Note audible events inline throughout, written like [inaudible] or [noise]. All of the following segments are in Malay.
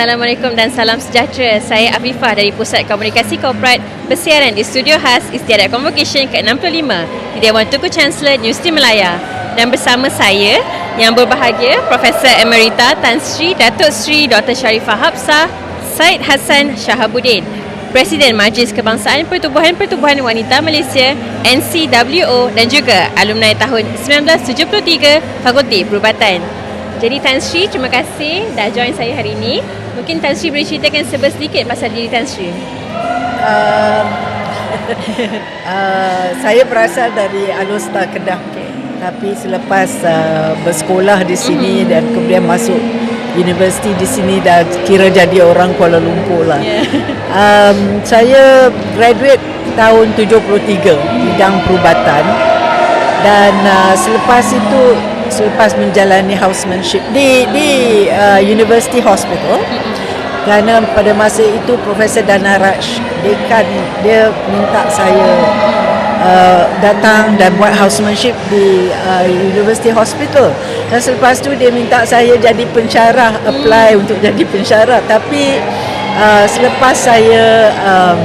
Assalamualaikum dan salam sejahtera. Saya Afifah dari Pusat Komunikasi Korporat bersiaran di studio khas Istiadat Convocation ke-65 di Dewan Tuku Chancellor Universiti Melaya. Dan bersama saya yang berbahagia Profesor Emerita Tan Sri Datuk Sri Dr. Sharifah Hafsah Said Hassan Shahabuddin Presiden Majlis Kebangsaan Pertubuhan-Pertubuhan Wanita Malaysia NCWO dan juga alumni tahun 1973 Fakulti Perubatan. Jadi Tan Sri, terima kasih dah join saya hari ini. Mungkin Tan Sri boleh ceritakan sebab sedikit pasal diri Tan Sri. Uh, [laughs] uh, saya berasal dari Alustar Kedah. Okay. Tapi selepas uh, bersekolah di sini mm-hmm. dan kemudian masuk universiti di sini dah kira jadi orang Kuala Lumpur lah. Yeah. [laughs] Um, saya graduate tahun 73 bidang perubatan dan uh, selepas itu selepas menjalani housemanship di di uh, University Hospital. Kerana pada masa itu Profesor Dana Raj dekan dia minta saya uh, datang dan buat housemanship di uh, University Hospital. Dan selepas tu dia minta saya jadi pensyarah apply untuk jadi pensyarah. Tapi uh, selepas saya um,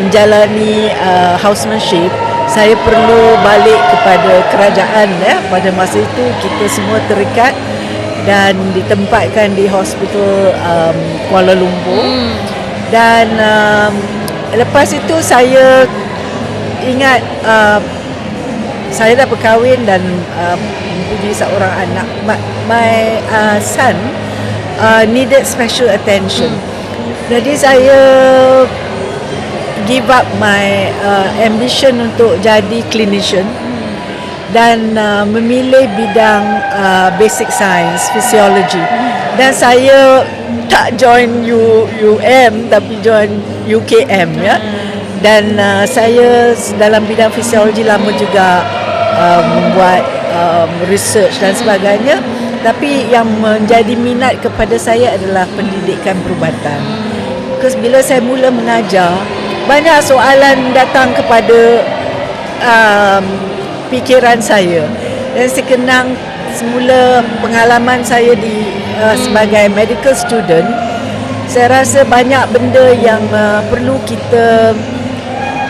menjalani uh, housemanship saya perlu balik kepada kerajaan ya pada masa itu kita semua terikat dan ditempatkan di hospital um, Kuala Lumpur hmm. dan um, lepas itu saya ingat uh, saya dah berkahwin dan uh, mempunyai seorang anak my, my uh, son uh, needed special attention hmm. jadi saya give up my uh, ambition untuk jadi clinician dan uh, memilih bidang uh, basic science physiology. Dan saya tak join U, UM tapi join UKM ya. Dan uh, saya dalam bidang fisiologi lama juga uh, membuat um, research dan sebagainya. Tapi yang menjadi minat kepada saya adalah pendidikan perubatan. Because bila saya mula mengajar, banyak soalan datang kepada um, fikiran saya. Dan saya kenang semula pengalaman saya di uh, hmm. sebagai medical student saya rasa banyak benda yang uh, perlu kita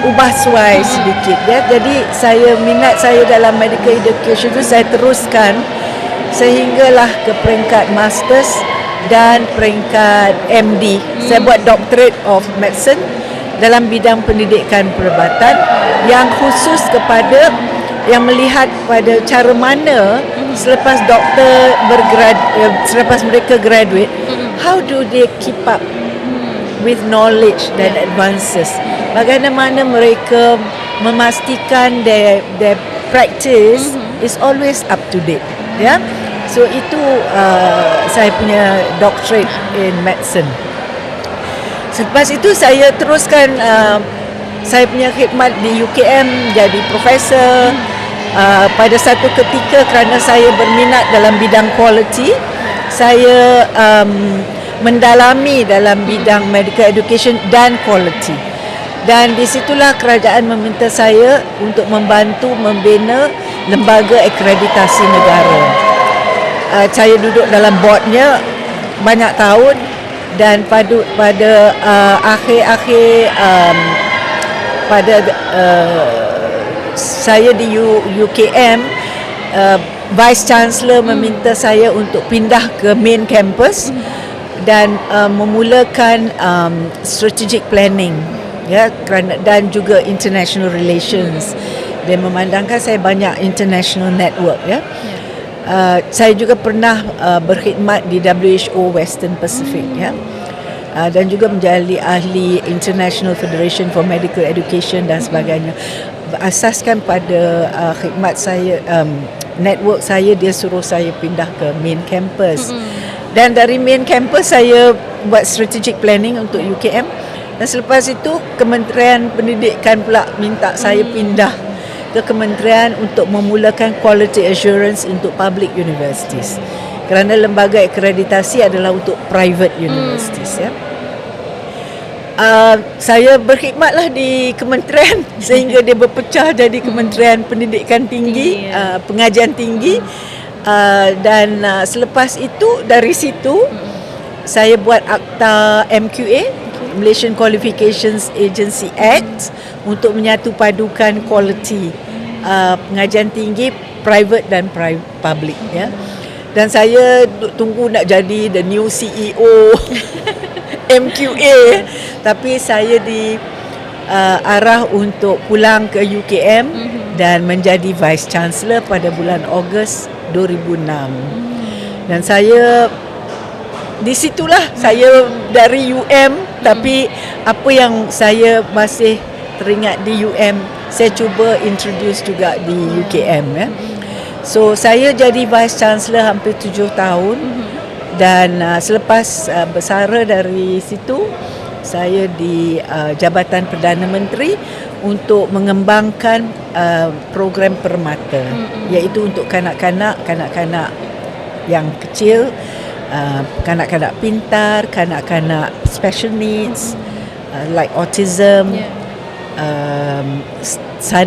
ubah suai sedikit ya. Jadi saya minat saya dalam medical education itu saya teruskan sehinggalah ke peringkat masters dan peringkat MD saya buat doctorate of medicine dalam bidang pendidikan perubatan yang khusus kepada yang melihat pada cara mana selepas doktor bergrad eh, selepas mereka graduate how do they keep up with knowledge dan advances? Bagaimana mereka memastikan their their practice is always up to date ya? Yeah? so itu uh, saya punya doctorate in medicine Selepas itu saya teruskan uh, saya punya khidmat di UKM jadi profesor. Uh, pada satu ketika kerana saya berminat dalam bidang quality saya um, mendalami dalam bidang medical education dan quality. Dan di situlah kerajaan meminta saya untuk membantu membina lembaga akreditasi negara. Uh, saya duduk dalam boardnya banyak tahun dan pada pada uh, akhir-akhir um, pada uh, saya di U, UKM uh, vice chancellor hmm. meminta saya untuk pindah ke main campus hmm. dan uh, memulakan um, strategic planning ya kerana dan juga international relations dia memandangkan saya banyak international network ya yeah. Uh, saya juga pernah uh, berkhidmat di WHO Western Pacific ya. Uh, dan juga menjadi ahli International Federation for Medical Education dan sebagainya. Asaskan pada uh, khidmat saya um, network saya dia suruh saya pindah ke main campus. Hmm. Dan dari main campus saya buat strategic planning untuk UKM. Dan selepas itu Kementerian Pendidikan pula minta saya hmm. pindah ke kementerian untuk memulakan quality assurance untuk public universities. Kerana lembaga akreditasi adalah untuk private universities hmm. ya. Uh, saya berkhidmatlah di kementerian [laughs] sehingga dia berpecah jadi kementerian pendidikan tinggi, tinggi ya. uh, pengajian tinggi. Uh, dan uh, selepas itu dari situ saya buat akta MQA Malaysian Qualifications Agency Act untuk menyatu padukan kualiti uh, pengajian tinggi private dan pri- public ya. Dan saya tunggu nak jadi the new CEO [laughs] MQA tapi saya di uh, arah untuk pulang ke UKM mm-hmm. dan menjadi vice chancellor pada bulan Ogos 2006. Dan saya di situlah saya dari UM tapi apa yang saya masih teringat di UM saya cuba introduce juga di UKM ya. So saya jadi vice chancellor hampir tujuh tahun dan uh, selepas uh, bersara dari situ saya di uh, Jabatan Perdana Menteri untuk mengembangkan uh, program permata mm-hmm. iaitu untuk kanak-kanak kanak-kanak yang kecil uh, kanak-kanak pintar kanak-kanak special needs mm-hmm. uh, like autism yeah. um,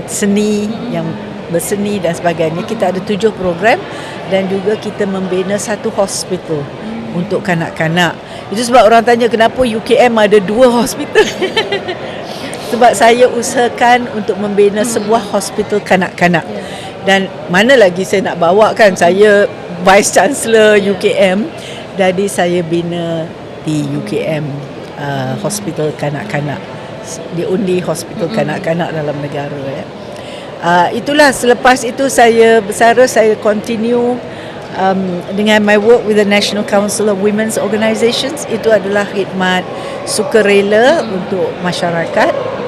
seni mm-hmm. yang berseni dan sebagainya kita ada tujuh program dan juga kita membina satu hospital mm-hmm. untuk kanak-kanak itu sebab orang tanya kenapa UKM ada dua hospital [laughs] sebab saya usahakan untuk membina hmm. sebuah hospital kanak-kanak yeah. dan mana lagi saya nak bawa kan saya vice chancellor. UKM jadi saya bina di UKM uh, hospital kanak-kanak. Di undi hospital hmm. kanak-kanak dalam negara ya. Uh, itulah selepas itu saya bersara saya continue um, dengan my work with the National Council of Women's Organisations itu adalah khidmat sukarela untuk masyarakat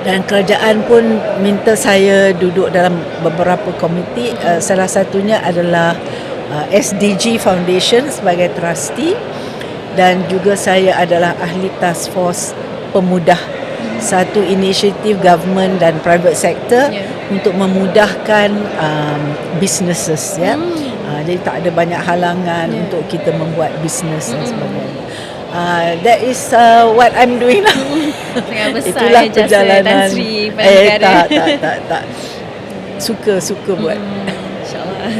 dan kerajaan pun minta saya duduk dalam beberapa komiti uh, salah satunya adalah uh, SDG Foundation sebagai trustee dan juga saya adalah ahli task force pemudah satu inisiatif government dan private sector yeah. untuk memudahkan um, businesses ya mm. uh, jadi tak ada banyak halangan yeah. untuk kita membuat bisnes mm. dan sebagainya Uh, that is uh, what I'm doing now. [laughs] Besar Itulah ya, perjalanan. Tan Sri eh, tak, [laughs] tak, tak, tak. Suka, suka buat. Hmm, InsyaAllah.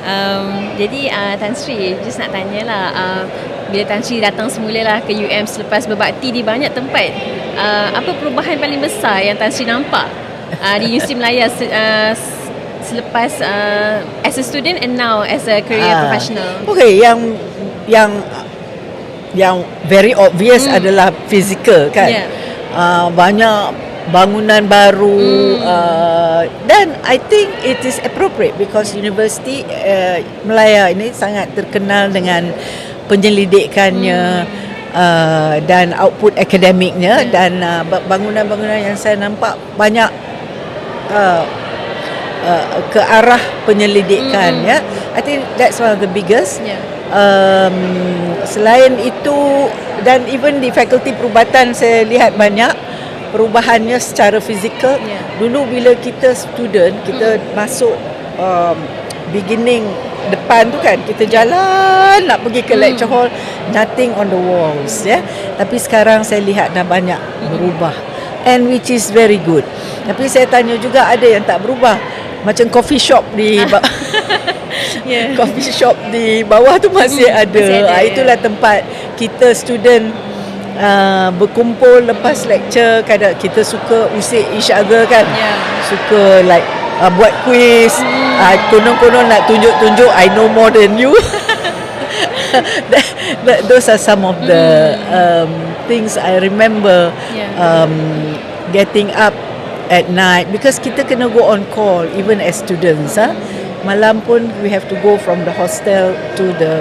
Um, jadi uh, Tan Sri, just nak tanya lah. Uh, bila Tan Sri datang semula lah ke UM selepas berbakti di banyak tempat. Uh, apa perubahan paling besar yang Tan Sri nampak uh, di Universiti Melaya uh, selepas uh, as a student and now as a career uh, professional? Okay, yang yang yang very obvious mm. adalah physical kan yeah. uh, banyak bangunan baru mm. uh, dan I think it is appropriate because university uh, Melaya ini sangat terkenal dengan penyelidikannya mm. uh, dan output akademiknya yeah. dan uh, bangunan-bangunan yang saya nampak banyak uh, uh, ke arah penyelidikan mm. ya I think that's one of the biggest yeah um, selain itu dan even di fakulti perubatan saya lihat banyak perubahannya secara fizikal yeah. dulu bila kita student kita mm. masuk um, beginning depan tu kan kita jalan nak pergi ke mm. lecture hall nothing on the walls ya yeah? tapi sekarang saya lihat dah banyak berubah and which is very good tapi saya tanya juga ada yang tak berubah macam coffee shop di [laughs] yeah. [laughs] coffee shop di bawah tu masih hmm, ada. Masih ada. Ha, itulah tempat kita student uh, berkumpul lepas lecture kadang kita suka usik each other kan. Yeah. Suka like uh, buat quiz. Hmm. Uh, konon-konon nak tunjuk-tunjuk I know more than you. [laughs] that, that, those are some of the hmm. um, things I remember yeah. um, getting up at night because kita kena go on call even as students ah. Huh? Malam pun we have to go from the hostel to the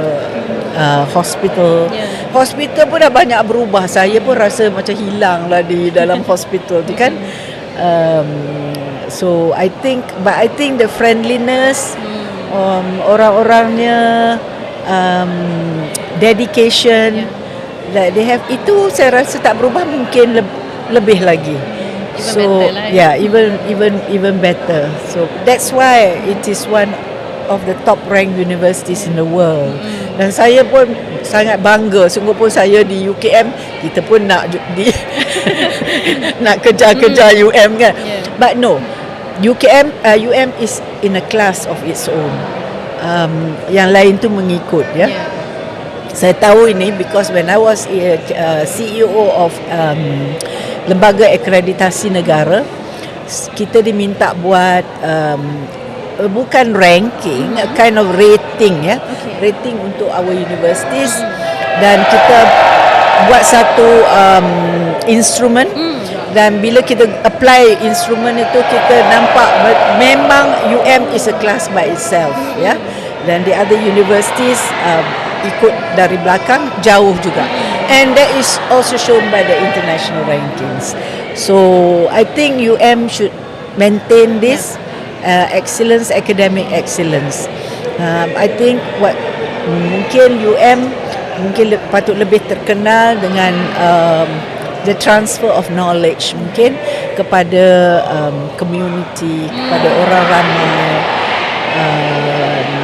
uh, hospital. Yeah. Hospital pun dah banyak berubah. Saya pun rasa macam hilang lah di dalam [laughs] hospital tu kan. Um, so I think, but I think the friendliness, um, orang-orangnya, um, dedication yeah. that they have itu saya rasa tak berubah mungkin le- lebih lagi so lah, yeah even even even better so that's why it is one of the top ranked universities in the world mm. dan saya pun sangat bangga sungguh pun saya di UKM kita pun nak di [laughs] nak kejar-kejar mm. UM kan yeah. but no UKM uh, UM is in a class of its own um, yang lain tu mengikut ya yeah. saya tahu ini because when I was uh, CEO of um, lembaga akreditasi negara kita diminta buat um, bukan ranking a kind of rating ya. Okay. rating untuk our universities. Dan kita buat satu um, instrumen dan bila kita apply instrumen itu kita nampak memang UM is a class by itself ya. Dan the other universities um, ikut dari belakang jauh juga. And that is also shown by the international rankings. So I think UM should maintain this uh, excellence academic excellence. Um, I think what mungkin UM mungkin le- patut lebih terkenal dengan um, the transfer of knowledge mungkin kepada um, community kepada orang ramai. Um,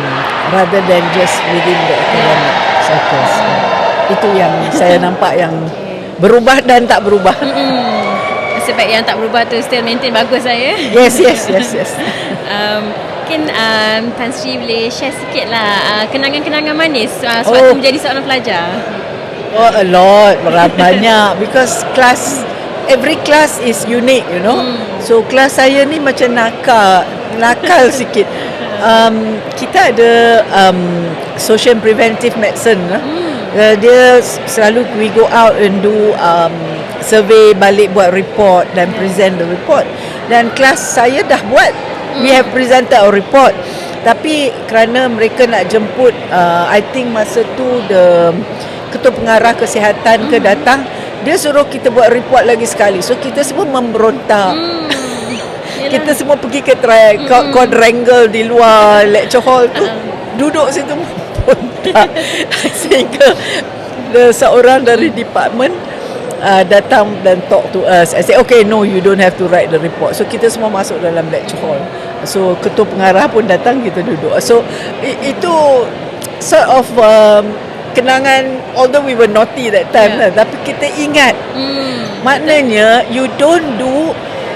rather than just within the academic circles itu yang saya nampak yang berubah dan tak berubah Hmm. Sebab yang tak berubah tu still maintain bagus saya. yes yes yes yes [laughs] Um, mungkin um, Tan Sri boleh share sikit lah uh, kenangan-kenangan manis uh, sewaktu Oh. menjadi seorang pelajar. Oh, a lot, berat [laughs] banyak because class every class is unique, you know. So kelas saya ni macam nakal, nakal sikit. Um, kita ada um, social preventive medicine. lah. Uh, dia selalu we go out and do um, survey balik buat report dan present the report. Dan kelas saya dah buat. We have presented our report. Tapi kerana mereka nak jemput uh, I think masa tu the ketua pengarah kesihatan ke datang dia suruh kita buat report lagi sekali so kita semua memberontak Hmm. Kita semua pergi ke tri- mm. quadrangle di luar lecture hall tu. Duduk situ [laughs] memberontak sehingga the seorang dari department uh, datang dan talk to us I say okay no you don't have to write the report. So kita semua masuk dalam lecture hall. So ketua pengarah pun datang kita duduk. So i- itu sort of um, kenangan although we were naughty that time Yeah. lah, tapi kita ingat. Hmm. Maknanya you don't do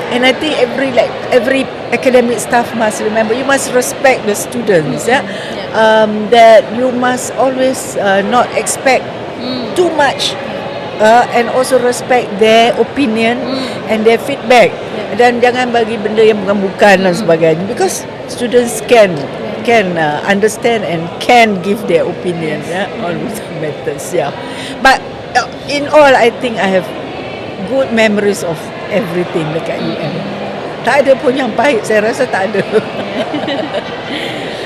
and I think every like every academic staff must remember you must respect the students yeah, um, that you must always uh, not expect Hmm. too much uh, and also respect their opinion and their feedback. Dan jangan bagi benda yang bukan-bukan dan sebagainya. Because students can can uh, understand and can give their opinion yeah, on matters yeah. But uh, in all I think I have good memories of everything dekat UM tak ada pun yang pahit saya rasa tak ada [laughs]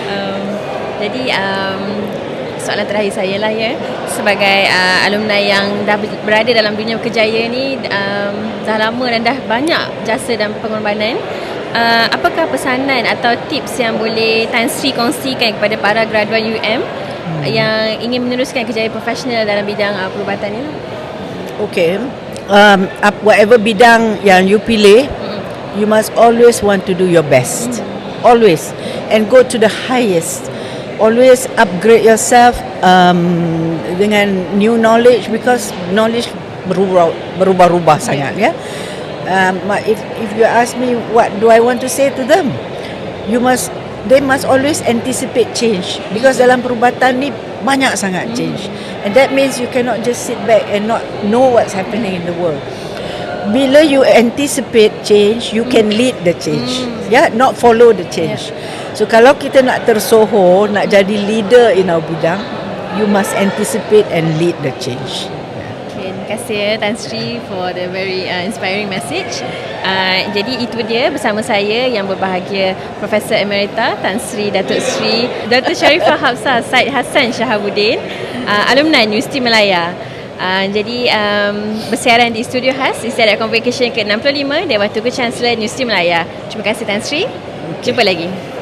Um, jadi um, soalan terakhir saya lah ya sebagai uh, alumni yang dah ber- berada dalam dunia kerjaya ni um, dah lama dan dah banyak jasa dan pengorbanan uh, apakah pesanan atau tips yang boleh Tan Sri kongsikan kepada para graduan UM hmm. yang ingin meneruskan kerjaya profesional dalam bidang uh, perubatan ni Okay. Um, up- whatever bidang yang you pilih, you must always want to do your best. Always. And go to the highest. Always upgrade yourself um, dengan new knowledge because knowledge berubah berubah-ubah sangat ya. Um, but if if you ask me what do I want to say to them, you must they must always anticipate change because dalam perubatan ni banyak sangat change. And that means you cannot just sit back and not know what's happening in the world. Bila you anticipate change you can lead the change. Yeah not follow the change. So kalau kita nak tersohor nak jadi leader in our bidang you must anticipate and lead the change terima kasih ya Tan Sri for the very uh, inspiring message. Uh, jadi itu dia bersama saya yang berbahagia Profesor Emerita Tan Sri Datuk Sri Datuk Sharifah [laughs] Hafsah Said Hassan Shahabuddin, uh, alumni Universiti Melaya. Uh, jadi um, bersiaran di Studio Khas Istiadat Convocation ke-65 Dewan Tugu Chancellor Universiti Melaya. Terima kasih Tan Sri. Jumpa lagi.